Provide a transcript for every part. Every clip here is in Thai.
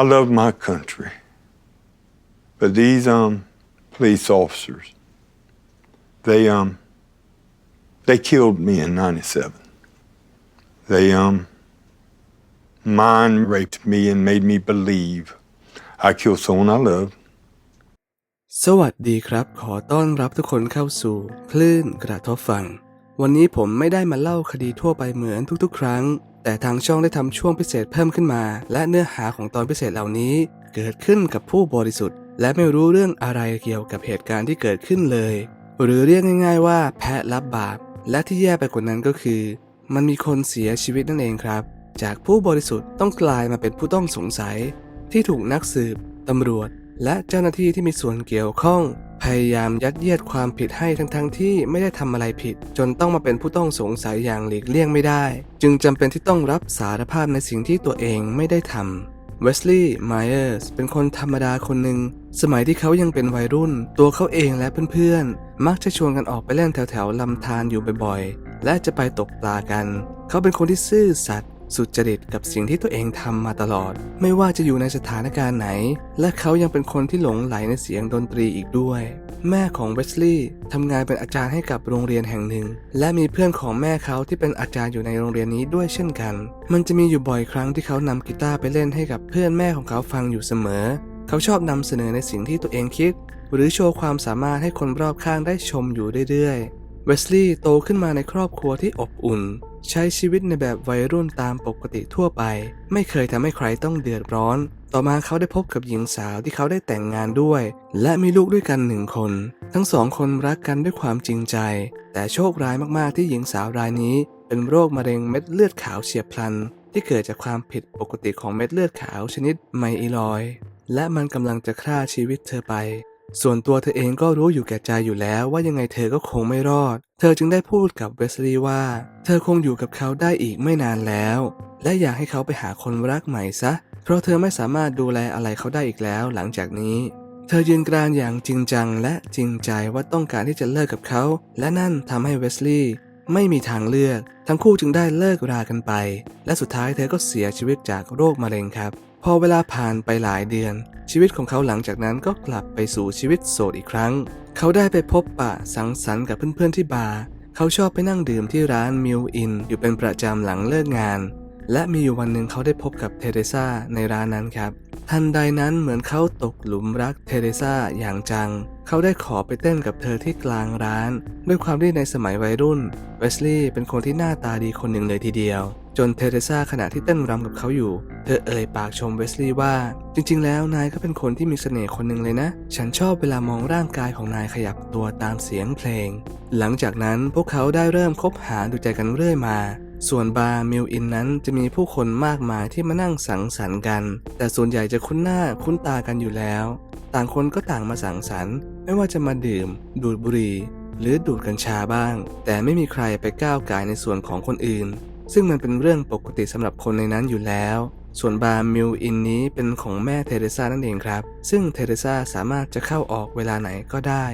I love my country. But these um police officers, they um they killed me in 97. They um mind raped me and made me believe I killed someone I love. สวัสดีครับ ขอต้อนรับทุกคนเข้าสู่ คลื่นกระทบฟัง วันนี้ผมไม่ได้มาเล่าคดีทั่วไปเหมือนทุกๆ ครั้ง แต่ทางช่องได้ทำช่วงพิเศษเพิ่มขึ้นมา และเนื้อหาของตอนพิเศษเหล่านี้ เกิดขึ้นกับผู้บริสุทธิ์ และไม่รู้เรื่องอะไรเกี่ยวกับเหตุการณ์ที่เกิดขึ้นเลย หรือเรียกง่าย ๆ ว่าแพะรับบาป และที่แย่ไปกว่านั้นก็คือ มันมีคนเสียชีวิตนั่นเองครับ จากผู้บริสุทธิ์ต้องกลายมาเป็นผู้ต้องสงสัย ที่ถูกนักสืบตำรวจ และเจ้าหน้าที่ที่มีส่วนเกี่ยวข้อง พยายามยัดเยียดความผิดให้ทั้งๆทที่ไม่ได้ทำอะไรผิด จนต้องมาเป็นผู้ต้องสงสัยอย่างหลีกเลี่ยงไม่ได้ จึงจำเป็นที่ต้องรับสารภาพในสิ่งที่ตัวเองไม่ได้ทำเวสลีย์ไมเออร์สเป็นคนธรรมดาคนหนึ่ง สมัยที่เขายังเป็นวัยรุ่น ตัวเขาเองและเพื่อนๆ มักจะชวนกันออกไปเล่นแถวๆลำธารอยู่บ่อยๆ และจะไปตกปลากัน เขาเป็นคนที่ซื่อสัตย์ สุจริตกับสิ่งที่ตัวเองทำมาตลอด ไม่ว่าจะอยู่ในสถานการณ์ไหน และเขายังเป็นคนที่หลงไหลในเสียงดนตรีอีกด้วย แม่ของเวสลีย์ทำงานเป็นอาจารย์ให้กับโรงเรียนแห่งหนึ่ง และมีเพื่อนของแม่เขาที่เป็นอาจารย์อยู่ในโรงเรียนนี้ด้วยเช่นกัน มันจะมีอยู่บ่อยครั้งที่เขานำกีตาร์ไปเล่นให้กับเพื่อนแม่ของเขาฟังอยู่เสมอ เขาชอบนำเสนอในสิ่งที่ตัวเองคิด หรือโชว์ความสามารถให้คนรอบข้างได้ชมอยู่เรื่อยๆเวสลีย์โตขึ้นมาในครอบครัวที่อบอุ่น ใช้ชีวิตในแบบวัยรุ่นตามปกติทั่วไป ไม่เคยทำให้ใครต้องเดือดร้อน ต่อมาเขาได้พบกับหญิงสาวที่เขาได้แต่งงานด้วย และมีลูกด้วยกันหนึ่งคน ทั้งสองคนรักกันด้วยความจริงใจ แต่โชคร้ายมากๆที่หญิงสาวรายนี้ เป็นโรคมะเร็งเม็ดเลือดขาวเฉียบพลัน ที่เกิดจากความผิดปกติของเม็ดเลือดขาวชนิดไมอิลอยและมันกำลังจะฆ่าชีวิตเธอไป ส่วนตัวเธอเองก็รู้อยู่แก่ใจอยู่แล้วว่ายังไงเธอก็คงไม่รอด เธอจึงได้พูดกับเวสลีย์ว่า เธอคงอยู่กับเขาได้อีกไม่นานแล้ว และอยากให้เขาไปหาคนรักใหม่ซะ เพราะเธอไม่สามารถดูแลอะไรเขาได้อีกแล้วหลังจากนี้ เธอยืนกรานอย่างจริงจังและจริงใจว่าต้องการที่จะเลิกกับเขา และนั่นทำให้เวสลีย์ไม่มีทางเลือก ทั้งคู่จึงได้เลิกรากันไป และสุดท้ายเธอก็เสียชีวิตจากโรคมะเร็งครับ พอเวลาผ่านไปหลายเดือน ชีวิตของเขาหลังจากนั้นก็กลับไปสู่ชีวิตโสดอีกครั้ง เขาได้ไปพบปะสังสรรค์กับเพื่อนๆที่บาร์เขาชอบไปนั่งดื่มที่ร้านมิวอินอยู่เป็นประจำหลังเลิกงาน และมีอยู่วันหนึ่งเขาได้พบกับเทเรซาในร้านนั้นครับ ทันใดนั้นเหมือนเขาตกหลุมรักเทเรซาอย่างจัง เขาได้ขอไปเต้นกับเธอที่กลางร้าน ด้วยความที่ในสมัยวัยรุ่นเวสลีย์เป็นคนที่หน้าตาดีคนหนึ่งเลยทีเดียว จนเทเรซาขณะที่เต้นรำกับเขาอยู่ เธอเอ่ยปากชมเวสลีย์ว่า จริง ๆ แล้วนายก็เป็นคนที่มีเสน่ห์คนหนึ่งเลยนะ ฉันชอบเวลามองร่างกายของนายขยับตัวตามเสียงเพลง หลังจากนั้นพวกเขาได้เริ่มคบหาดูใจกันเรื่อยมา ส่วนบาร์มิลอินนั้นจะมีผู้คนมากมายที่มานั่งสังสรรค์กัน แต่ส่วนใหญ่จะคุ้นหน้าคุ้นตากันอยู่แล้ว ต่างคนก็ต่างมาสังสรรค์ ไม่ว่าจะมาดื่ม ดูดบุหรี่ หรือดูดกัญชาบ้าง แต่ไม่มีใครไปก้าวไก่ายในส่วนของคนอื่น ซึ่งมันเป็นเรื่องปกติสำหรับคนในนั้นอยู่แล้วส่วนบาร์มิลอินนี้เป็นของแม่เทเรซานั่นเองครับ ซึ่งเทเรซาสามารถจะเข้าออกเวลาไหนก็ได้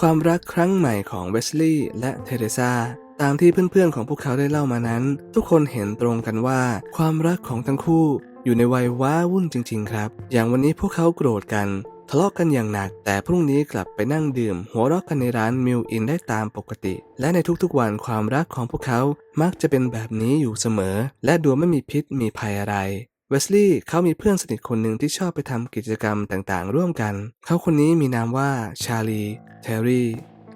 ความรักครั้งใหม่ของเวสลีย์และเทเรซาตามที่เพื่อนๆของพวกเขาได้เล่ามานั้น ทุกคนเห็นตรงกันว่า ความรักของทั้งคู่อยู่ในวัยว้าวุ่นจริง ๆ ครับ อย่างวันนี้พวกเขาโกรธกัน ทะเลาะกันอย่างหนัก แต่พรุ่งนี้กลับไปนั่งดื่ม หัวเราะกันในร้านมิลอินได้ตามปกติ และในทุกๆวันความรักของพวกเขามักจะเป็นแบบนี้อยู่เสมอ และดูไม่มีพิษมีภัยอะไรเวสลีย์เขามีเพื่อนสนิทคนหนึ่งที่ชอบไปทำกิจกรรมต่างๆ ร่วมกัน เขาคนนี้มีนามว่าชาลีเทอรี่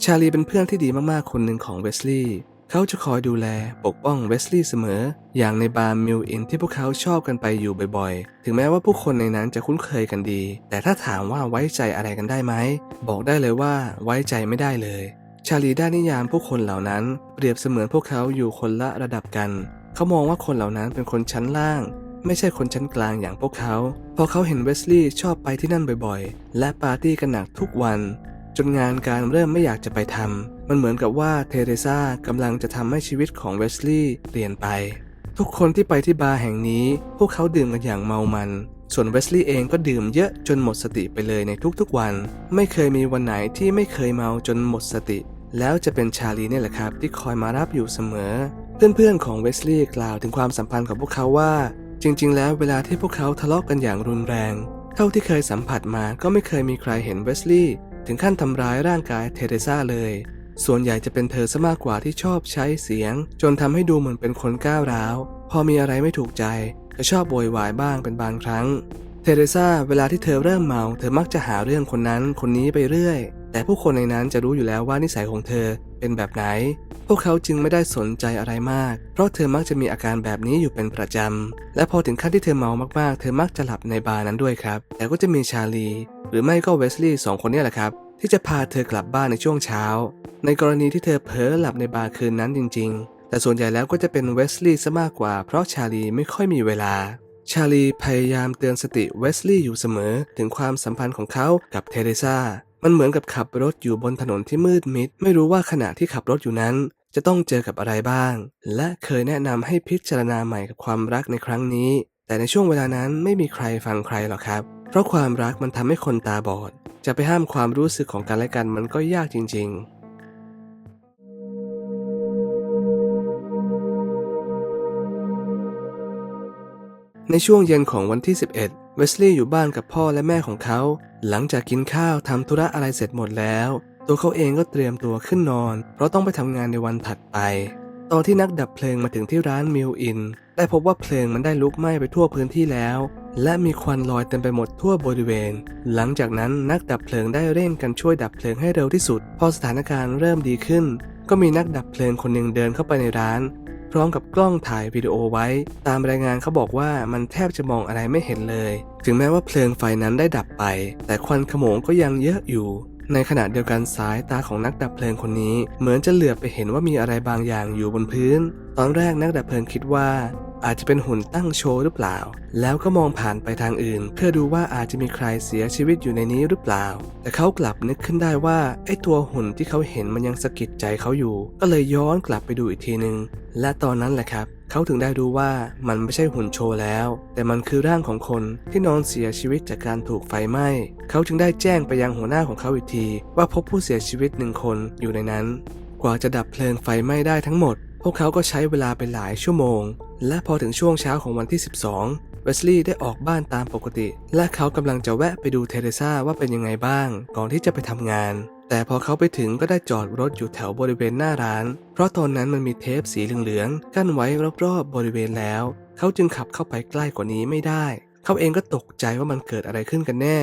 ชาลีเป็นเพื่อนที่ดีมากๆ คนหนึ่งของเวสลีย์เขาจะคอยดูแลปกป้องเวสลีย์เสมอ อย่างในบาร์มิลอินที่พวกเขาชอบกันไปอยู่บ่อยๆ ถึงแม้ว่าผู้คนในนั้นจะคุ้นเคยกันดี แต่ถ้าถามว่าไว้ใจอะไรกันได้ไหม บอกได้เลยว่าไว้ใจไม่ได้เลย ชาลีได้นิยามผู้คนเหล่านั้น เปรียบเสมือนพวกเขาอยู่คนละระดับกัน เขามองว่าคนเหล่านั้นเป็นคนชั้นล่าง ไม่ใช่คนชั้นกลางอย่างพวกเขา พอเขาเห็นเวสลีย์ชอบไปที่นั่นบ่อยๆ และปาร์ตี้กันหนักทุกวัน จนงานการเริ่มไม่อยากจะไปทำ มันเหมือนกับว่าเทเรซากำลังจะทำให้ชีวิตของเวสลีย์เปลี่ยนไป ทุกคนที่ไปที่บาร์แห่งนี้ พวกเขาดื่มกันอย่างเมามัน ส่วนเวสลีย์เองก็ดื่มเยอะจนหมดสติไปเลยในทุกๆวัน ไม่เคยมีวันไหนที่ไม่เคยเมาจนหมดสติ แล้วจะเป็นชาลีนี่แหละครับ ที่คอยมารับอยู่เสมอ เพื่อนๆของเวสลีย์กล่าวถึงความสัมพันธ์ของพวกเขาว่า จริง ๆ แล้วเวลาที่พวกเขาทะเลาะกันอย่างรุนแรง เท่าที่เคยสัมผัสมาก็ไม่เคยมีใครเห็นเวสลีย์ ถึงขั้นทำร้ายร่างกายเทเรซาเลย ส่วนใหญ่จะเป็นเธอซะมากกว่าที่ชอบใช้เสียง จนทำให้ดูเหมือนเป็นคนก้าวร้าว พอมีอะไรไม่ถูกใจจะชอบโวยวายบ้างเป็นบางครั้ง เทเรซาเวลาที่เธอเริ่มเมา เธอมักจะหาเรื่องคนนั้นคนนี้ไปเรื่อย แต่ผู้คนในนั้นจะรู้อยู่แล้วว่านิสัยของเธอ เป็นแบบไหน พวกเขาจึงไม่ได้สนใจอะไรมาก เพราะเธอมักจะมีอาการแบบนี้อยู่เป็นประจำ และพอถึงขั้นที่เธอเมามากๆ เธอมักจะหลับในบาร์นั้นด้วยครับ แต่ก็จะมีชาลี หรือไม่ก็เวสลีย์สองคนนี้แหละครับ ที่จะพาเธอกลับบ้านในช่วงเช้า ในกรณีที่เธอเผลอหลับในบาร์คืนนั้นจริง ๆ แต่ส่วนใหญ่แล้วก็จะเป็นเวสลีย์ซะมากกว่า เพราะชาลีไม่ค่อยมีเวลาชาลีพยายามเตือนสติเวสลีย์อยู่เสมอถึงความสัมพันธ์ของเขากับเทเรซา มันเหมือนกับขับรถอยู่บนถนนที่มืดมิด ไม่รู้ว่าขณะที่ขับรถอยู่นั้น จะต้องเจอกับอะไรบ้าง และเคยแนะนำให้พิจารณาใหม่กับความรักในครั้งนี้ แต่ในช่วงเวลานั้นไม่มีใครฟังใครหรอกครับ เพราะความรักมันทำให้คนตาบอด จะไปห้ามความรู้สึกของกันและกันมันก็ยากจริง ๆในช่วงเย็นของวันที่ 11 เวสลีย์อยู่บ้านกับพ่อและแม่ของเขา หลังจากกินข้าวทำธุระอะไรเสร็จหมดแล้ว ตัวเขาเองก็เตรียมตัวขึ้นนอน เพราะต้องไปทำงานในวันถัดไป ตอนที่นักดับเพลิงมาถึงที่ร้านมิลอินได้พบว่าเพลิงมันได้ลุกไหม้ไปทั่วพื้นที่แล้ว และมีควันลอยเต็มไปหมดทั่วบริเวณ หลังจากนั้นนักดับเพลิงได้เร่งกันช่วยดับเพลิงให้เร็วที่สุด พอสถานการณ์เริ่มดีขึ้น ก็มีนักดับเพลิงคนหนึ่งเดินเข้าไปในร้าน ร้อมกับกล้องถ่ายวิดีโอไว้ ตามรายงานเขาบอกว่ามันแทบจะมองอะไรไม่เห็นเลย ถึงแม้ว่าเพลิงไฟนั้นได้ดับไป แต่ควันขโมงก็ยังเยอะอยู่ ในขณะเดียวกันสายตาของนักดับเพลิงคนนี้ เหมือนจะเหลือบไปเห็นว่ามีอะไรบางอย่างอยู่บนพื้น ตอนแรกนักดับเพลิงคิดว่า อาจจะเป็นหุ่นตั้งโชว์หรือเปล่า แล้วก็มองผ่านไปทางอื่น เพื่อดูว่าอาจจะมีใครเสียชีวิตอยู่ในนี้หรือเปล่า แต่เขากลับนึกขึ้นได้ว่าไอ้ตัวหุ่นที่เขาเห็นมันยังสะกิดใจเขาอยู่ ก็เลยย้อนกลับไปดูอีกทีหนึ่งและตอนนั้นแหละครับเขาถึงได้รู้ว่ามันไม่ใช่หุ่นโชว์แล้ว แต่มันคือร่างของคนที่นอนเสียชีวิตจากการถูกไฟไหม้ เขาจึงได้แจ้งไปยังหัวหน้าของเขาอีกที ว่าพบผู้เสียชีวิตหนึ่งคนอยู่ในนั้น กว่าจะดับเพลิงไฟไหม้ได้ทั้งหมด พวกเขาก็ใช้เวลาไปหลายชั่วโมง และพอถึงช่วงเช้าของวันที่ 12 เวสลีย์ได้ออกบ้านตามปกติ และเขากำลังจะแวะไปดูเทเรซาว่าเป็นยังไงบ้าง ก่อนที่จะไปทำงาน แต่พอเขาไปถึงก็ได้จอดรถอยู่แถวบริเวณหน้าร้าน เพราะตอนนั้นมันมีเทปสีเหลืองๆกั้นไว้รอบๆบริเวณแล้ว เขาจึงขับเข้าไปใกล้กว่านี้ไม่ได้ เขาเองก็ตกใจว่ามันเกิดอะไรขึ้นกันแน่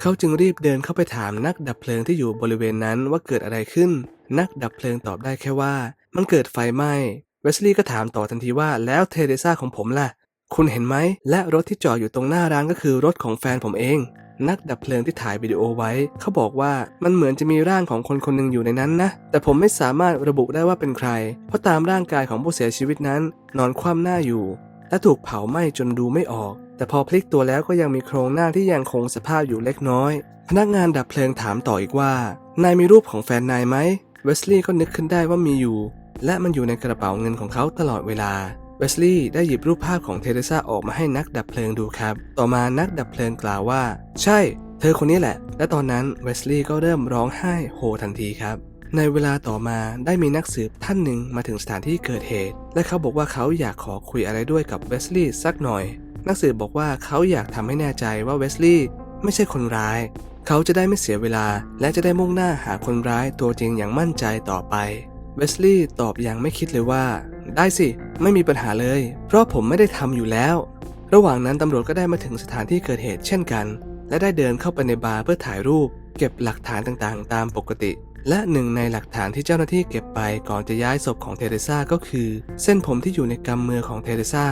เขาจึงรีบเดินเข้าไปถามนักดับเพลิงที่อยู่บริเวณนั้นว่าเกิดอะไรขึ้น นักดับเพลิงตอบได้แค่ว่า มันเกิดไฟไหม้ เวสลีย์ก็ถามต่อทันทีว่าแล้วเทเรซาของผมล่ะ คุณเห็นไหม และรถที่จอดอยู่ตรงหน้าร้านก็คือรถของแฟนผมเอง นักดับเพลิงที่ถ่ายวิดีโอไว้ เขาบอกว่ามันเหมือนจะมีร่างของคนคนหนึ่งอยู่ในนั้นนะ แต่ผมไม่สามารถระบุได้ว่าเป็นใคร เพราะตามร่างกายของผู้เสียชีวิตนั้น นอนคว่ำหน้าอยู่ และถูกเผาไหม้จนดูไม่ออก แต่พอพลิกตัวแล้วก็ยังมีโครงหน้าที่ยังคงสภาพอยู่เล็กน้อย พนักงานดับเพลิงถามต่ออีกว่านายมีรูปของแฟนนายไหมเวสลีย์ก็นึกขึ้นได้ว่ามีอยู่ และมันอยู่ในกระเป๋าเงินของเขาตลอดเวลาเวสลีย์ได้หยิบรูปภาพของเทเรซาออกมาให้นักดับเพลิงดูครับ ต่อมานักดับเพลิงกล่าวว่า ใช่ เธอคนนี้แหละ และตอนนั้นเวสลีย์ก็เริ่มร้องไห้โฮทันทีครับ ในเวลาต่อมาได้มีนักสืบท่านหนึ่งมาถึงสถานที่เกิดเหตุ และเขาบอกว่าเขาอยากขอคุยอะไรด้วยกับเวสลีย์สักหน่อย นักสืบบอกว่าเขาอยากทำให้แน่ใจว่าเวสลีย์ไม่ใช่คนร้าย เขาจะได้ไม่เสียเวลา และจะได้มุ่งหน้าหาคนร้ายตัวจริงอย่างมั่นใจต่อไป เวสลีย์ตอบอย่างไม่คิดเลยว่า ได้สิ ไม่มีปัญหาเลย เพราะผมไม่ได้ทำอยู่แล้ว ระหว่างนั้นตำรวจก็ได้มาถึงสถานที่เกิดเหตุเช่นกัน และได้เดินเข้าไปในบาร์เพื่อถ่ายรูป เก็บหลักฐานต่างๆ ตามปกติ และหนึ่งในหลักฐานที่เจ้าหน้าที่เก็บไปก่อนจะย้ายศพของเทเรซาก็คือ เส้นผมที่อยู่ในกำมือของเทเรซา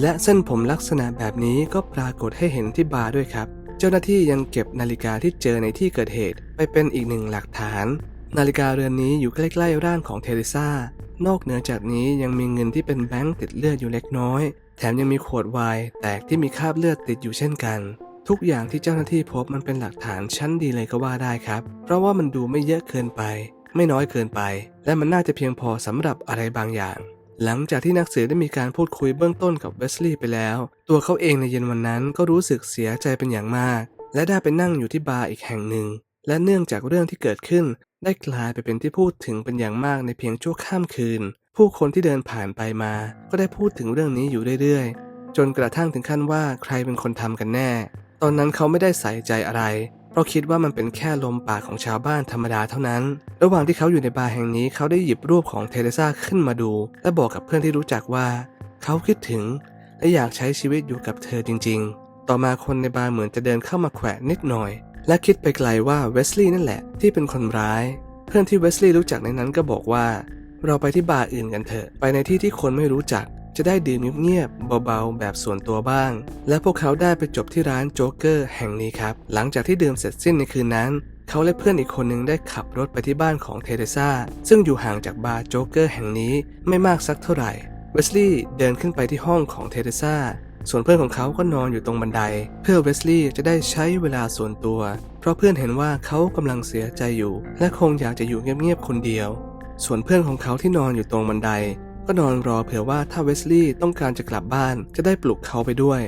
และเส้นผมลักษณะแบบนี้ก็ปรากฏให้เห็นที่บาร์ด้วยครับ เจ้าหน้าที่ยังเก็บนาฬิกาที่เจอในที่เกิดเหตุ ไปเป็นอีกหนึ่งหลักฐาน นาฬิกาเรือนนี้อยู่ใกล้ๆร่างของเทเรซานอกเหนือจากนี้ยังมีเงินที่เป็นแบงค์ติดเลือดอยู่เล็กน้อย แถมยังมีขวดไวน์แตกที่มีคราบเลือดติดอยู่เช่นกัน ทุกอย่างที่เจ้าหน้าที่พบมันเป็นหลักฐานชั้นดีเลยก็ว่าได้ครับ เพราะว่ามันดูไม่เยอะเกินไป ไม่น้อยเกินไป และมันน่าจะเพียงพอสำหรับอะไรบางอย่าง หลังจากที่นักสืบได้มีการพูดคุยเบื้องต้นกับเวสลีย์ไปแล้ว ตัวเขาเองในเย็นวันนั้นก็รู้สึกเสียใจเป็นอย่างมาก และได้ไปนั่งอยู่ที่บาร์อีกแห่งหนึ่งและเนื่องจากเรื่องที่เกิดขึ้น ได้กลายไปเป็นที่พูดถึงเป็นอย่างมากในเพียงชั่วข้ามคืน ผู้คนที่เดินผ่านไปมา ก็ได้พูดถึงเรื่องนี้อยู่เรื่อยๆ จนกระทั่งถึงขั้นว่าใครเป็นคนทำกันแน่ ตอนนั้นเขาไม่ได้ใส่ใจอะไร เพราะคิดว่ามันเป็นแค่ลมปากของชาวบ้านธรรมดาเท่านั้น ระหว่างที่เขาอยู่ในบาร์แห่งนี้เขาได้หยิบรูปของเทเรซาขึ้นมาดู และบอกกับเพื่อนที่รู้จักว่า เขาคิดถึง และอยากใช้ชีวิตอยู่กับเธอจริง ๆ ต่อมาคนในบาร์เหมือนจะเดินเข้ามาแขวะนิดหน่อย และคิดไปไกลว่าเวสลีย์นั่นแหละที่เป็นคนร้าย เพื่อนที่เวสลีย์รู้จักในนั้นก็บอกว่า เราไปที่บาร์อื่นกันเถอะไปในที่ที่คนไม่รู้จัก จะได้ดื่มเงียบๆเบาๆ แบบส่วนตัวบ้าง และพวกเขาได้ไปจบที่ร้านโจ๊กเกอร์แห่งนี้ครับ หลังจากที่ดื่มเสร็จสิ้นในคืนนั้น เขาและเพื่อนอีกคนหนึ่งได้ขับรถไปที่บ้านของเทเรซาซึ่งอยู่ห่างจากบาร์โจ๊กเกอร์แห่งนี้ไม่มากสักเท่าไหร่เวสลีย์เดินขึ้นไปที่ห้องของเทเรซา ส่วนเพื่อนของเขาก็นอนอยู่ตรงบันได เพื่อเวสลีย์จะได้ใช้เวลาส่วนตัว เพราะเพื่อนเห็นว่าเขากำลังเสียใจอยู่ และคงอยากจะอยู่เงียบๆคนเดียว ส่วนเพื่อนของเขาที่นอนอยู่ตรงบันได ก็นอนรอเผื่อว่าถ้าเวสลีย์ต้องการจะกลับบ้านจะได้ปลุกเขาไปด้วย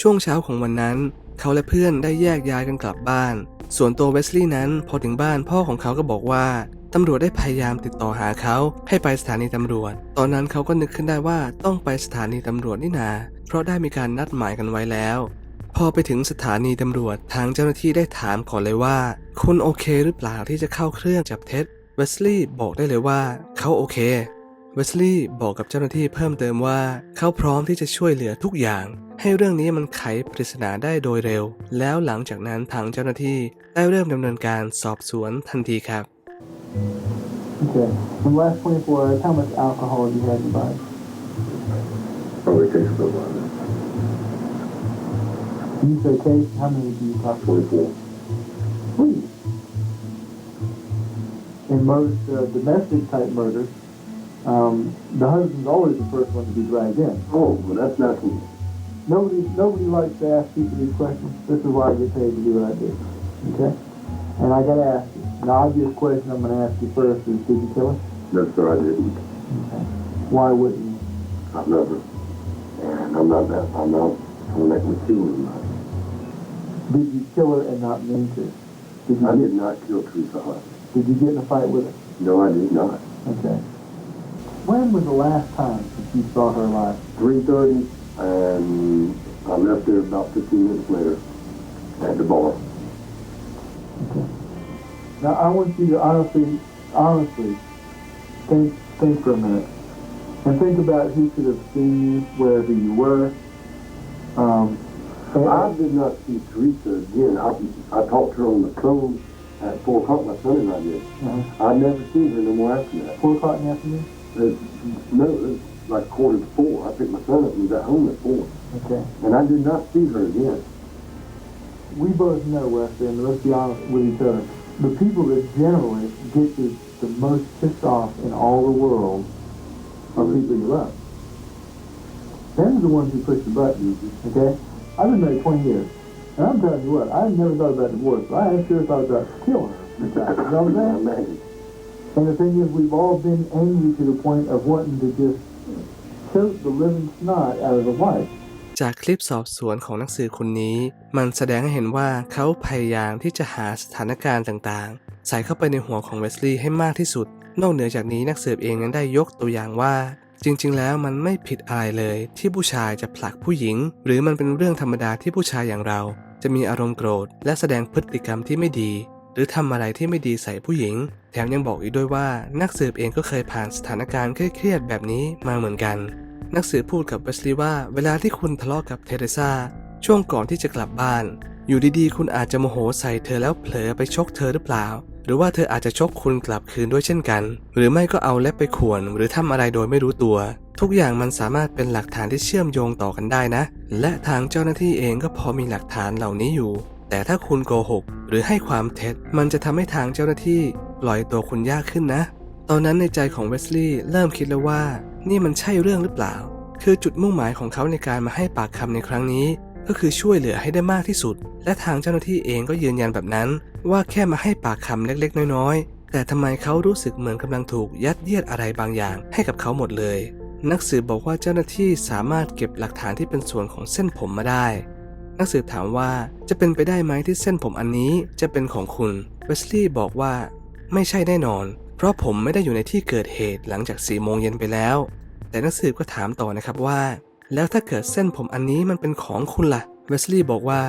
ช่วงเช้าของวันนั้น เขาและเพื่อนได้แยกย้ายกันกลับบ้าน ส่วนตัวเวสลีย์นั้นพอถึงบ้านพ่อของเขาก็บอกว่า ตำรวจได้พยายามติดต่อหาเขาให้ไปสถานีตำรวจ ตอนนั้นเขาก็นึกขึ้นได้ว่าต้องไปสถานีตำรวจนี่นา เพราะได้มีการนัดหมายกันไว้แล้ว พอไปถึงสถานีตำรวจทางเจ้าหน้าที่ได้ถามก่อนเลยว่า คุณโอเคหรือเปล่าที่จะเข้าเครื่องจับเท็จเวสลีย์บอกได้เลยว่าเขาโอเคเวสลีย์บอกกับเจ้าหน้าที่เพิ่มเติมว่า เขาพร้อมที่จะช่วยเหลือทุกอย่าง ให้เรื่องนี้มันไขปริศนาได้โดยเร็ว แล้วหลังจากนั้นทางเจ้าหน้าที่ได้เริ่มดำเนินการสอบสวนทันทีครับ Okay. In the last 24 hours, how much alcohol have you had in your body? Probably takes a little while. When you say case, how many do you talk to? 24. Please. In most uh, domestic type murders, um, the husband's always the first one to be dragged in. Oh, well, that's not me. Nobody, nobody likes to ask people these questions. This is why I get paid to do what I do. Okay? And I gotta ask. The obvious question I'm gonna ask you first is, did you kill her? No, sir, I didn't. Okay. Why wouldn't you? I love her. And I'm not that, I'm not make me kill anybody. Did you kill her and not mean to? Did you, I did not kill Teresa Hunt. did you get in a fight with her? No, I did not. Okay. When was the last time that you saw her alive? 3.30, and I left there about 15 minutes later at the bar. Okay. Now I want you to honestly, honestly think, think for a minute, and think about who could have seen you wherever you were. Um, and I did not see Teresa again. I, I talked to her on the phone at 4 o'clock, my son and I did. uh, I never seen her no more after that. four o'clock in the afternoon. It, no, it was like quarter to 4. I picked my son up and was at home at 4. Okay. And I did not see her again. We both know, Weston, and let's be honest with each other. The people that generally get you the most pissed off in all the world are people you love. Them's the ones who push the buttons, okay? I've been married 20 years. And I'm telling you what, I never thought about divorce, but I am sure thought about killing her. You know what I'm saying? And the thing is, we've all been angry to the point of wanting to just choke the living snot out of a wife. จากคลิปสอบสวนของนักสืบคนนี้ มันแสดงให้เห็นว่าเขาพยายามที่จะหาสถานการณ์ต่างๆ ใส่เข้าไปในหัวของเวสลีย์ให้มากที่สุด นอกเหนือจากนี้นักสืบเองนั้นได้ยกตัวอย่างว่า จริงๆ แล้วมันไม่ผิดอะไรเลย ที่ผู้ชายจะผลักผู้หญิง หรือมันเป็นเรื่องธรรมดาที่ผู้ชายอย่างเรา จะมีอารมณ์โกรธ และแสดงพฤติกรรมที่ไม่ดี หรือทำอะไรที่ไม่ดีใส่ผู้หญิง แถมยังบอกอีกด้วยว่า นักสืบเองก็เคยผ่านสถานการณ์เครียดๆแบบนี้มาเหมือนกัน นักสืบพูดกับเวสลีย์ว่าเวลาที่คุณทะเลาะกับเทเรซาช่วงก่อนที่จะกลับบ้าน อยู่ดีๆ คุณอาจจะโมโหใส่เธอแล้วเผลอไปชกเธอหรือเปล่า หรือว่าเธออาจจะชกคุณกลับคืนด้วยเช่นกัน หรือไม่ก็เอาเล็บไปข่วน หรือทำอะไรโดยไม่รู้ตัว ทุกอย่างมันสามารถเป็นหลักฐานที่เชื่อมโยงต่อกันได้นะ และทางเจ้าหน้าที่เองก็พอมีหลักฐานเหล่านี้อยู่ แต่ถ้าคุณโกหก หรือให้ความเท็จ มันจะทำให้ทางเจ้าหน้าที่ปล่อยตัวคุณยากขึ้นนะ ตอนนั้นในใจของเวสลีย์เริ่มคิดแล้วว่า นี่มันใช่เรื่องหรือเปล่า คือจุดมุ่งหมายของเขาในการมาให้ปากคำในครั้งนี้ ก็คือช่วยเหลือให้ได้มากที่สุด และทางเจ้าหน้าที่เองก็ยืนยันแบบนั้น ว่าแค่มาให้ปากคำเล็กๆ น้อยๆ แต่ทำไมเขารู้สึกเหมือนกำลังถูกยัดเยียดอะไรบางอย่างให้กับเขาหมดเลย นักสืบบอกว่าเจ้าหน้าที่สามารถเก็บหลักฐานที่เป็นส่วนของเส้นผมมาได้ นักสืบถามว่าจะเป็นไปได้ไหมที่เส้นผมอันนี้จะเป็นของคุณเวสลีย์บอกว่า ไม่ใช่แน่นอน เพราะผมไม่ได้อยู่ในที่เกิดเหตุหลังจาก4โมงเย็นไปแล้ว แต่นักสืบก็ถามต่อนะครับว่า แล้วถ้าเกิดเส้นผมอันนี้มันเป็นของคุณล่ะเวสลีย์บอกว่า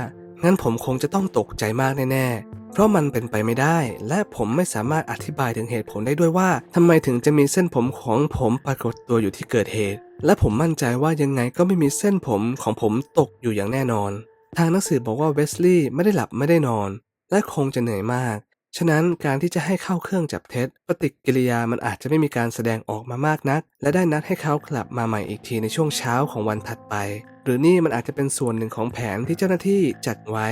งั้นผมคงจะต้องตกใจมากแน่ๆ เพราะมันเป็นไปไม่ได้ และผมไม่สามารถอธิบายถึงเหตุผลได้ด้วยว่าทำไมถึงจะมีเส้นผมของผมปรากฏตัวอยู่ที่เกิดเหตุ และผมมั่นใจว่ายังไงก็ไม่มีเส้นผมของผมตกอยู่อย่างแน่นอน ทางนักสืบบอกว่าเวสลีย์ไม่ได้หลับไม่ได้นอน และคงจะเหนื่อยมาก ฉะนั้นการที่จะให้เข้าเครื่องจับเท็จ ปฏิกิริยามันอาจจะไม่มีการแสดงออกมามากนัก และได้นัดให้เขากลับมาใหม่อีกทีในช่วงเช้าของวันถัดไป หรือนี่มันอาจจะเป็นส่วนหนึ่งของแผนที่เจ้าหน้าที่จัดไว้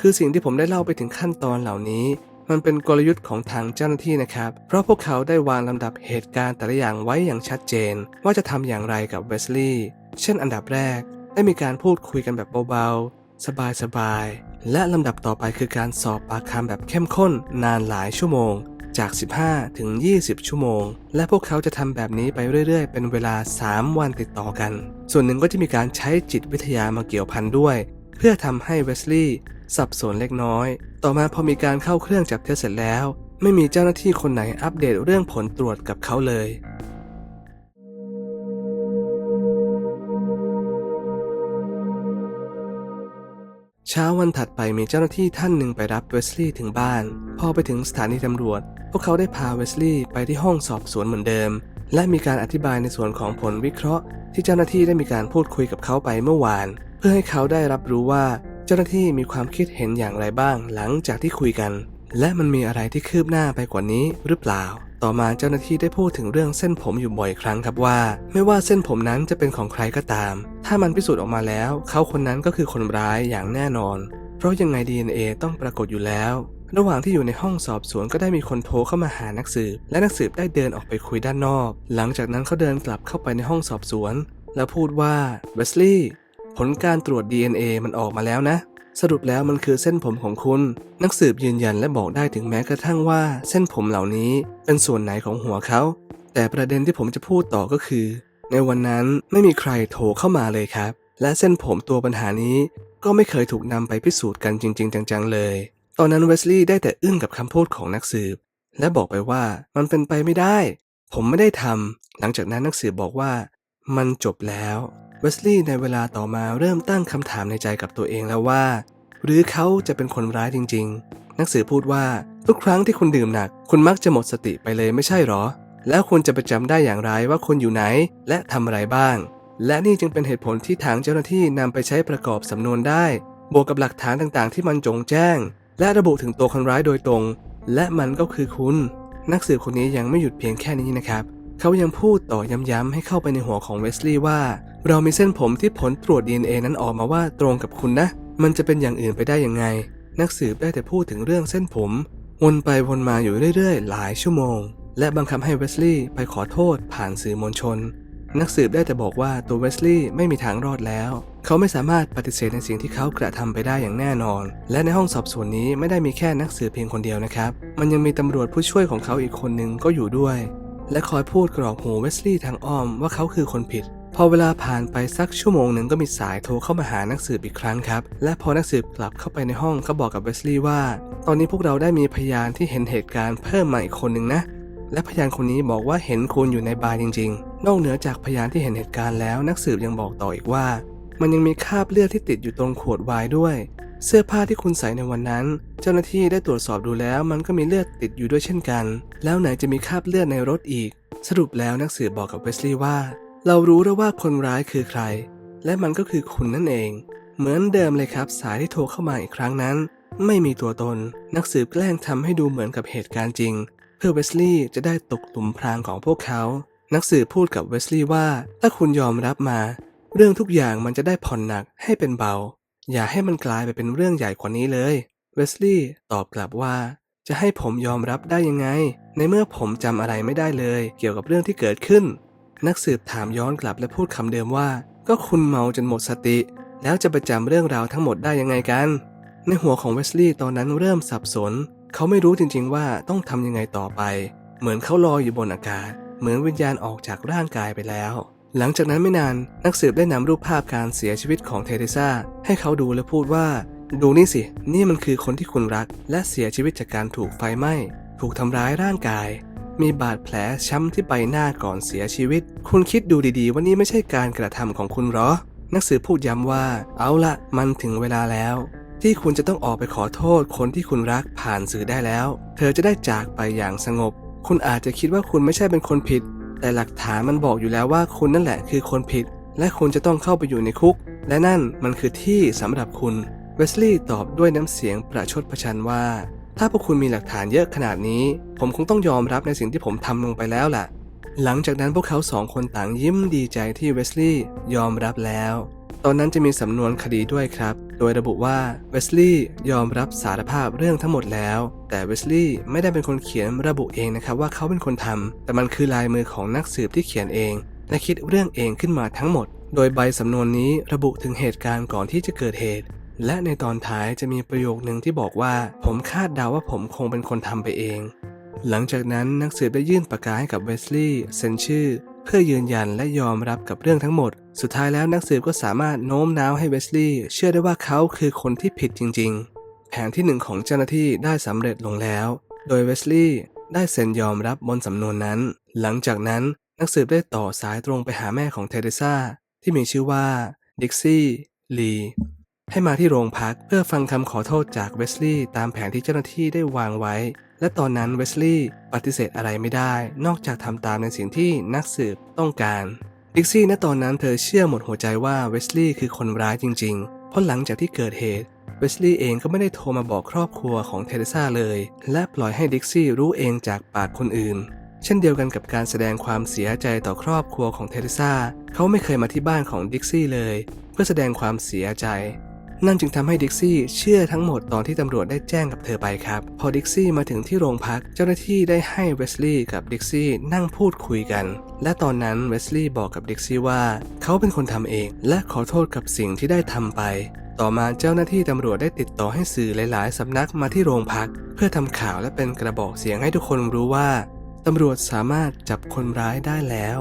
คือสิ่งที่ผมได้เล่าไปถึงขั้นตอนเหล่านี้ มันเป็นกลยุทธ์ของทางเจ้าหน้าที่นะครับ เพราะพวกเขาได้วางลำดับเหตุการณ์แต่ละอย่างไว้อย่างชัดเจน ว่าจะทำอย่างไรกับเวสลีย์เช่น อันดับแรก ได้มีการพูดคุยกันแบบเบาๆสบายๆ และลำดับต่อไปคือการสอบปากคำแบบเข้มข้นนานหลายชั่วโมง จาก 15 ถึง 20 ชั่วโมง และพวกเขาจะทำแบบนี้ไปเรื่อย ๆ เป็นเวลา 3 วันติดต่อกัน ส่วนหนึ่งก็จะมีการใช้จิตวิทยามาเกี่ยวพันด้วย เพื่อทำให้เวสลีย์สับสนเล็กน้อย ต่อมาพอมีการเข้าเครื่องจับเท็จเสร็จแล้ว ไม่มีเจ้าหน้าที่คนไหนอัปเดตเรื่องผลตรวจกับเขาเลย ช้าวันถัดไปมีเจ้าหน้าที่ท่านหนึ่งไปรับเวสลีย์ถึงบ้าน พอไปถึงสถานีตำรวจ พวกเขาได้พาเวสลีย์ไปที่ห้องสอบสวนเหมือนเดิม และมีการอธิบายในส่วนของผลวิเคราะห์ ที่เจ้าหน้าที่ได้มีการพูดคุยกับเขาไปเมื่อวาน เพื่อให้เขาได้รับรู้ว่าเจ้าหน้าที่มีความคิดเห็นอย่างไรบ้างหลังจากที่คุยกัน และมันมีอะไรที่คืบหน้าไปกว่านี้หรือเปล่า ต่อมาเจ้าหน้าที่ได้พูดถึงเรื่องเส้นผมอยู่บ่อยครั้งครับว่า ไม่ว่าเส้นผมนั้นจะเป็นของใครก็ตาม ถ้ามันพิสูจน์ออกมาแล้ว เขาคนนั้นก็คือคนร้ายอย่างแน่นอน เพราะยังไง DNA ต้องปรากฏอยู่แล้ว ระหว่างที่อยู่ในห้องสอบสวนก็ได้มีคนโทรเข้ามาหานักสืบ และนักสืบได้เดินออกไปคุยด้านนอก หลังจากนั้นเขาเดินกลับเข้าไปในห้องสอบสวน แล้วพูดว่าเวสลีย์ผลการตรวจ DNA มันออกมาแล้วนะ สรุปแล้วมันคือเส้นผมของคุณ นักสืบยืนยันและบอกได้ถึงแม้กระทั่งว่า เส้นผมเหล่านี้เป็นส่วนไหนของหัวเขา แต่ประเด็นที่ผมจะพูดต่อก็คือ ในวันนั้นไม่มีใครโทรเข้ามาเลยครับ และเส้นผมตัวปัญหานี้ ก็ไม่เคยถูกนำไปพิสูจน์กันจริง ๆ จังๆเลย ตอนนั้นเวสลีย์ได้แต่อึ้งกับคำพูดของนักสืบ และบอกไปว่ามันเป็นไปไม่ได้ ผมไม่ได้ทำหลังจากนั้นนักสืบบอกว่า มันจบแล้ว เวสลีย์ในเวลาต่อมาเริ่มตั้งคำถามในใจกับตัวเองแล้วว่า หรือเขาจะเป็นคนร้ายจริงๆนักสืบพูดว่าทุกครั้งที่คุณดื่มหนัก คุณมักจะหมดสติไปเลยไม่ใช่หรอ แล้วคุณจะไปจำได้อย่างไรว่าคุณอยู่ไหน และทำอะไรบ้าง และนี่จึงเป็นเหตุผลที่ทางเจ้าหน้าที่นำไปใช้ประกอบสำนวนได้ บวกกับหลักฐานต่างๆ ที่มันจงแจ้ง และระบุถึงตัวคนร้ายโดยตรง และมันก็คือคุณ นักสืบคนนี้ยังไม่หยุดเพียงแค่นี้นะครับ เขายังพูดต่อย้ำๆให้เข้าไปในหัวของเวสลีย์ว่า เรามีเส้นผมที่ผลตรวจ DNA นั้นออกมาว่าตรงกับคุณนะ มันจะเป็นอย่างอื่นไปได้ยังไง นักสืบได้แต่พูดถึงเรื่องเส้นผม วนไปวนมาอยู่เรื่อยๆ หลายชั่วโมง และบังคับให้เวสลีย์ไปขอโทษผ่านสื่อมวลชน นักสืบได้แต่บอกว่าตัวเวสลีย์ไม่มีทางรอดแล้ว เขาไม่สามารถปฏิเสธในสิ่งที่เขากระทำไปได้อย่างแน่นอน และในห้องสอบสวนนี้ไม่ได้มีแค่นักสืบเพียงคนเดียวนะครับ มันยังมีตำรวจผู้ช่วยของเขาอีกคนหนึ่งก็อยู่ด้วย และคอยพูดกรอกหูเวสลีย์ทางอ้อมว่าเขาคือคนผิด พอเวลาผ่านไปสักชั่วโมงหนึ่งก็มีสายโทรเข้ามาหานักสืบอีกครั้งครับ และพอนักสืบกลับเข้าไปในห้องเขาบอกกับเวสลีย์ว่า ตอนนี้พวกเราได้มีพยานที่เห็นเหตุการณ์เพิ่มมาอีกคนหนึ่งนะ และพยานคนนี้บอกว่าเห็นคุณอยู่ในบาร์จริง ๆ นอกเหนือจากพยานที่เห็นเหตุการณ์แล้ว นักสืบยังบอกต่ออีกว่า มันยังมีคราบเลือดที่ติดอยู่ตรงขวดไวน์ด้วย เสื้อผ้าที่คุณใส่ในวันนั้น เจ้าหน้าที่ได้ตรวจสอบดูแล้ว มันก็มีเลือดติดอยู่ด้วยเช่นกัน แล้วไหนจะมีคราบเลือดในรถอีก สรุปแล้วนักสืบบอกกับเวสลีย์ว่า เรารู้แล้วว่าคนร้ายคือใคร และมันก็คือคุณนั่นเอง เหมือนเดิมเลยครับสายที่โทรเข้ามาอีกครั้งนั้น ไม่มีตัวตน นักสืบแกล้งทำให้ดูเหมือนกับเหตุการณ์จริง เพื่อเวสลีย์จะได้ตกหลุมพรางของพวกเขา นักสืบพูดกับเวสลีย์ว่า ถ้าคุณยอมรับมา เรื่องทุกอย่างมันจะได้ผ่อนหนักให้เป็นเบา อย่าให้มันกลายไปเป็นเรื่องใหญ่กว่านี้เลย เวสลีย์ตอบกลับว่า จะให้ผมยอมรับได้ยังไง ในเมื่อผมจำอะไรไม่ได้เลย เกี่ยวกับเรื่องที่เกิดขึ้น นักสืบถามย้อนกลับและพูดคำเดิมว่า ก็คุณเมาจนหมดสติ แล้วจะไปจำเรื่องราวทั้งหมดได้ยังไงกัน ในหัวของเวสลีย์ตอนนั้นเริ่มสับสน เขาไม่รู้จริงๆว่าต้องทำยังไงต่อไป เหมือนเขาลอยอยู่บนอากาศ เหมือนวิญญาณออกจากร่างกายไปแล้ว หลังจากนั้นไม่นานนักสืบได้นำรูปภาพการเสียชีวิตของเทเรซาให้เขาดูและพูดว่า ดูนี่สิ นี่มันคือคนที่คุณรัก และเสียชีวิตจากการถูกไฟไหม้ ถูกทำร้ายร่างกาย มีบาดแผลช้ำที่ใบหน้าก่อนเสียชีวิต คุณคิดดูดีๆ ว่านี่ไม่ใช่การกระทำของคุณหรอ นักสืบพูดย้ำว่า เอาละมันถึงเวลาแล้ว ที่คุณจะต้องออกไปขอโทษคนที่คุณรักผ่านสื่อได้แล้ว เธอจะได้จากไปอย่างสงบ คุณอาจจะคิดว่าคุณไม่ใช่เป็นคนผิด แต่หลักฐานมันบอกอยู่แล้วว่าคุณนั่นแหละคือคนผิด และคุณจะต้องเข้าไปอยู่ในคุก และนั่นมันคือที่สำหรับคุณเวสลีย์ตอบด้วยน้ำเสียงประชดประชันว่า ถ้าพวกคุณมีหลักฐานเยอะขนาดนี้ ผมคงต้องยอมรับในสิ่งที่ผมทำลงไปแล้วล่ะ หลังจากนั้นพวกเขาสองคนต่างยิ้มดีใจที่เวสลีย์ยอมรับแล้ว ตอนนั้นจะมีสำนวนคดีด้วยครับ โดยระบุว่าเวสลีย์ยอมรับสารภาพเรื่องทั้งหมดแล้ว แต่เวสลีย์ไม่ได้เป็นคนเขียนระบุเองนะครับว่าเขาเป็นคนทำแต่มันคือลายมือของนักสืบที่เขียนเอง และคิดเรื่องเองขึ้นมาทั้งหมด โดยใบสำนวนนี้ระบุถึงเหตุการณ์ก่อนที่จะเกิดเหตุ และในตอนท้ายจะมีประโยคนึงที่บอกว่า ผมคาดเดาว่าผมคงเป็นคนทำไปเอง หลังจากนั้นนักสืบได้ยื่นปากกาให้กับเวสลีย์เซ็นชื่อ เพื่อยืนยันและยอมรับกับเรื่องทั้งหมด สุดท้ายแล้วนักสืบก็สามารถโน้มน้าวให้เวสลีย์เชื่อได้ว่าเขาคือคนที่ผิดจริง ๆ แผนที่หนึ่งของเจ้าหน้าที่ได้สำเร็จลงแล้ว โดยเวสลีย์ได้เซ็นยอมรับบนสำนวนนั้น หลังจากนั้นนักสืบได้ต่อสายตรงไปหาแม่ของเทเรซาที่มีชื่อว่าดิกซี่ลีให้มาที่โรงพักเพื่อฟังคำขอโทษจากเวสลีย์ตามแผนที่เจ้าหน้าที่ได้วางไว้ และตอนนั้นเวสลีย์ปฏิเสธอะไรไม่ได้ นอกจากทำตามในสิ่งที่นักสืบต้องการดิกซี่ณตอนนั้นเธอเชื่อหมดหัวใจว่าเวสลีย์คือคนร้ายจริง ๆ เพราะหลังจากที่เกิดเหตุเวสลีย์เองก็ไม่ได้โทรมาบอกครอบครัวของเทเรซาเลย และปล่อยให้ดิกซี่รู้เองจากปากคนอื่น เช่นเดียวกันกับการแสดงความเสียใจต่อครอบครัวของเทเรซาเขาไม่เคยมาที่บ้านของดิกซี่เลย เพื่อแสดงความเสียใจ นั่นจึงทำให้ดิกซี่เชื่อทั้งหมดตอนที่ตำรวจได้แจ้งกับเธอไปครับ พอดิกซี่มาถึงที่โรงพัก เจ้าหน้าที่ได้ให้เวสลีย์กับดิกซี่นั่งพูดคุยกัน และตอนนั้นเวสลีย์บอกกับดิกซี่ว่า เขาเป็นคนทำเอง และขอโทษกับสิ่งที่ได้ทำไป ต่อมาเจ้าหน้าที่ตำรวจได้ติดต่อให้สื่อหลาย ๆ สำนักมาที่โรงพัก เพื่อทำข่าวและเป็นกระบอกเสียงให้ทุกคนรู้ว่าตำรวจสามารถจับคนร้ายได้แล้ว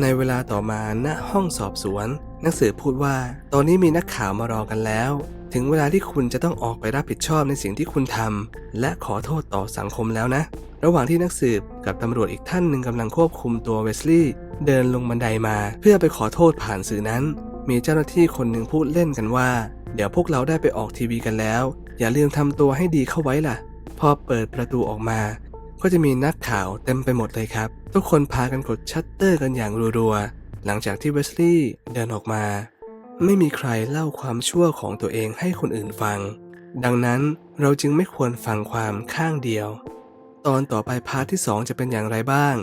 ในเวลาต่อมาณห้องสอบสวน หนักสืบพูดว่า ตอนนี้มีนักข่าวมารอกันแล้ว ถึงเวลาที่คุณจะต้องออกไปรับผิดชอบในสิ่งที่คุณทำและขอโทษต่อสังคมแล้วนะ ระหว่างที่นักสืบกับตำรวจอีกท่านหนึ่งกำลังควบคุมตัวเวสลีย์เดินลงบันไดมา เพื่อไปขอโทษผ่านสื่อนั้น มีเจ้าหน้าที่คนหนึ่งพูดเล่นกันว่า เดี๋ยวพวกเราได้ไปออกทีวีกันแล้ว อย่าลืมทำตัวให้ดีเข้าไว้ล่ะ พอเปิดประตูออกมา ก็จะมีนักข่าวเต็มไปหมดเลยครับ ทุกคนพากันกดชัตเตอร์กันอย่างรัวๆ หลังจากที่เวสลีย์เดินออกมา ไม่มีใครเล่าความชั่วของตัวเองให้คนอื่นฟัง ดังนั้นเราจึงไม่ควรฟังความข้างเดียว ตอนต่อไปพาร์ทที่ 2 จะเป็นอย่างไรบ้าง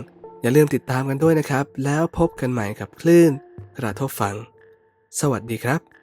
อย่าลืมติดตามกันด้วยนะครับ แล้วพบกันใหม่กับคลื่น กระทบฟัง สวัสดีครับ